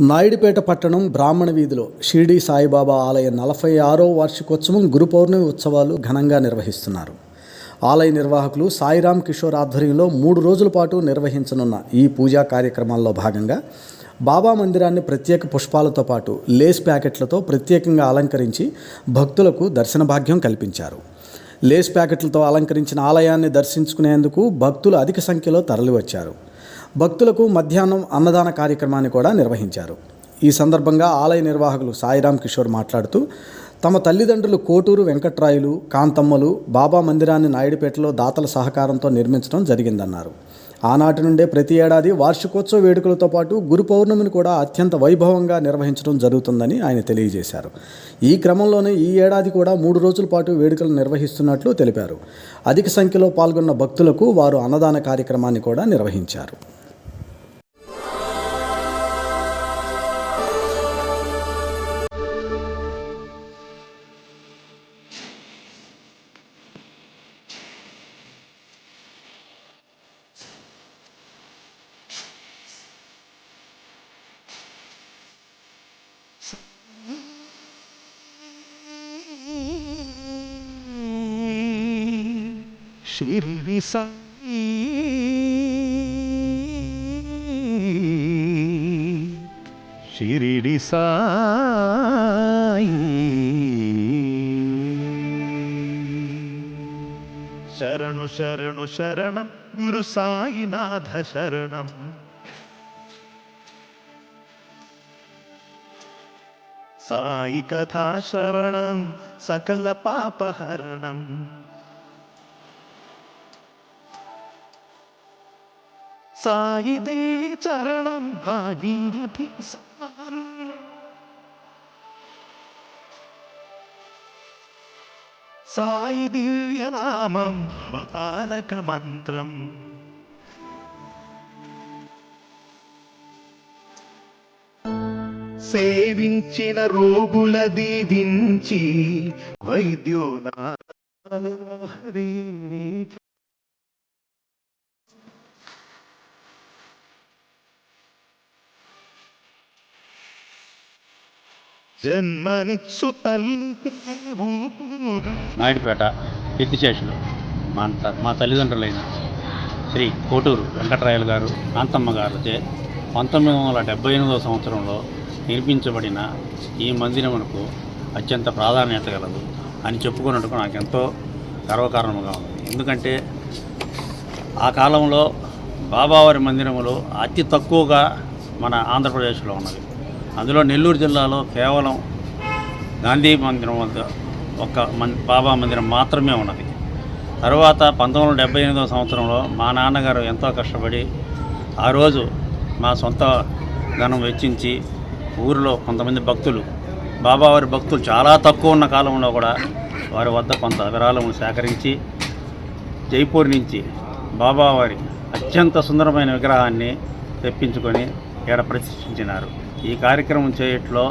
నాయుడుపేట పట్టణం బ్రాహ్మణ వీధిలో షిరిడి సాయిబాబా ఆలయ నలభై ఆరో వార్షికోత్సవం గురు పౌర్ణమి ఉత్సవాలు ఘనంగా నిర్వహిస్తున్నారు. ఆలయ నిర్వాహకులు సాయిరామ్ కిషోర్ ఆధ్వర్యంలో మూడు రోజుల పాటు నిర్వహించనున్న ఈ పూజా కార్యక్రమాల్లో భాగంగా బాబా మందిరాన్ని ప్రత్యేక పుష్పాలతో పాటు లేస్ ప్యాకెట్లతో ప్రత్యేకంగా అలంకరించి భక్తులకు దర్శన భాగ్యం కల్పించారు. లేస్ ప్యాకెట్లతో అలంకరించిన ఆలయాన్ని దర్శించుకునేందుకు భక్తులు అధిక సంఖ్యలో తరలివచ్చారు. భక్తులకు మధ్యాహ్నం అన్నదాన కార్యక్రమాన్ని కూడా నిర్వహించారు. ఈ సందర్భంగా ఆలయ నిర్వాహకులు సాయిరామ్ కిషోర్ మాట్లాడుతూ తమ తల్లిదండ్రులు కోటూరు వెంకట్రాయులు కాంతమ్మలు బాబా మందిరాన్ని నాయుడుపేటలో దాతల సహకారంతో నిర్మించడం జరిగిందన్నారు. ఆనాటి నుండే ప్రతి ఏడాది వార్షికోత్సవ వేడుకలతో పాటు గురు పౌర్ణమిని కూడా అత్యంత వైభవంగా నిర్వహించడం జరుగుతుందని ఆయన తెలియజేశారు. ఈ క్రమంలోనే ఈ ఏడాది కూడా మూడు రోజుల పాటు వేడుకలు నిర్వహిస్తున్నట్లు తెలిపారు. అధిక సంఖ్యలో పాల్గొన్న భక్తులకు వారు అన్నదాన కార్యక్రమాన్ని కూడా నిర్వహించారు. షిరిడి సాయి షిరిడి సాయి శరణు శరణు శరణం గురు సాయినాథ శరణం సాయి కథా శరణం సాయిదే చరణం భాగీరథి సాయి దివ్యనామం తారక మంత్రం సేవించిన రోగుల దీవించి వైద్యునా హరి జన్మనిచ్చు నాయుడుపేట కీర్తిశేషులు మా అంత మా తల్లిదండ్రులైన శ్రీ కోటూరు వెంకటరాయలు గారు కాంతమ్మ గారుచే పంతొమ్మిది వందల డెబ్బై ఎనిమిదవ సంవత్సరంలో నిర్మించబడిన ఈ మందిరమునకు అత్యంత ప్రాధాన్యత గలదు అని చెప్పుకున్నట్టుకు నాకు ఎంతో గర్వకారణముగా ఉంది. ఎందుకంటే ఆ కాలంలో బాబావారి మందిరములు అతి తక్కువగా మన ఆంధ్రప్రదేశ్లో ఉన్నది అందులో నెల్లూరు జిల్లాలో కేవలం గాంధీ మందిరం వద్ద ఒక మన్ బాబా మందిరం మాత్రమే ఉన్నది. తర్వాత పంతొమ్మిది వందల డెబ్బై ఎనిమిదవ సంవత్సరంలో మా నాన్నగారు ఎంతో కష్టపడి ఆ రోజు మా సొంత ధనం వెచ్చించి ఊరిలో కొంతమంది భక్తులు బాబావారి భక్తులు చాలా తక్కువ ఉన్న కాలంలో కూడా వారి వద్ద కొంత విరాళము సేకరించి జైపూర్ నుంచి బాబావారి అత్యంత సుందరమైన విగ్రహాన్ని తెప్పించుకొని ఇక్కడ ప్రతిష్ఠించినారు. ఈ కార్యక్రమం చేయట్లో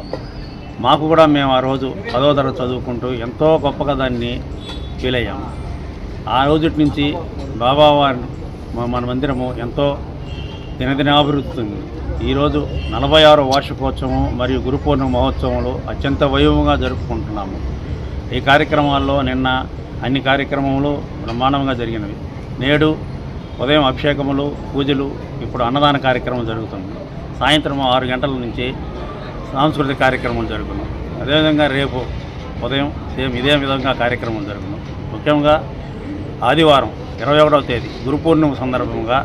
మాకు కూడా మేము ఆ రోజు పదో తరగతి చదువుకుంటూ ఎంతో గొప్పగా దాన్ని ఫీల్ అయ్యాము ఆ రోజు నుంచి బాబావారి మన మందిరము ఎంతో దినదినాభివృద్ధి ఈరోజు నలభై ఆరు వార్షికోత్సవం మరియు గురు పూర్ణిమ మహోత్సవంలో అత్యంత వైభవంగా జరుపుకుంటున్నాము. ఈ కార్యక్రమాల్లో నిన్న అన్ని కార్యక్రమములు బ్రహ్మాండంగా జరిగినవి. నేడు ఉదయం అభిషేకములు పూజలు ఇప్పుడు అన్నదాన కార్యక్రమం జరుగుతుంది. సాయంత్రం ఆరు గంటల నుంచి సాంస్కృతిక కార్యక్రమం జరుగును అదేవిధంగా రేపు ఉదయం సేమ్ ఇదే విధంగా కార్యక్రమం జరుగును ముఖ్యంగా ఆదివారం ఇరవై ఒకటవ తేదీ గురు పూర్ణిమ సందర్భంగా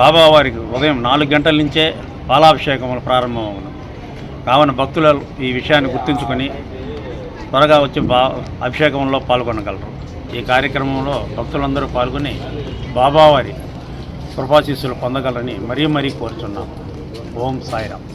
బాబావారికి ఉదయం నాలుగు గంటల నుంచే పాలాభిషేకములు ప్రారంభమవును. కావున భక్తులు ఈ విషయాన్ని గుర్తుంచుకొని త్వరగా వచ్చి బా అభిషేకంలో పాల్గొనగలరు. ఈ కార్యక్రమంలో భక్తులందరూ పాల్గొని బాబావారి కృపాశీస్సులు పొందగలరని మరీ మరీ కోరుచున్నాము ఓం సాయిరామ్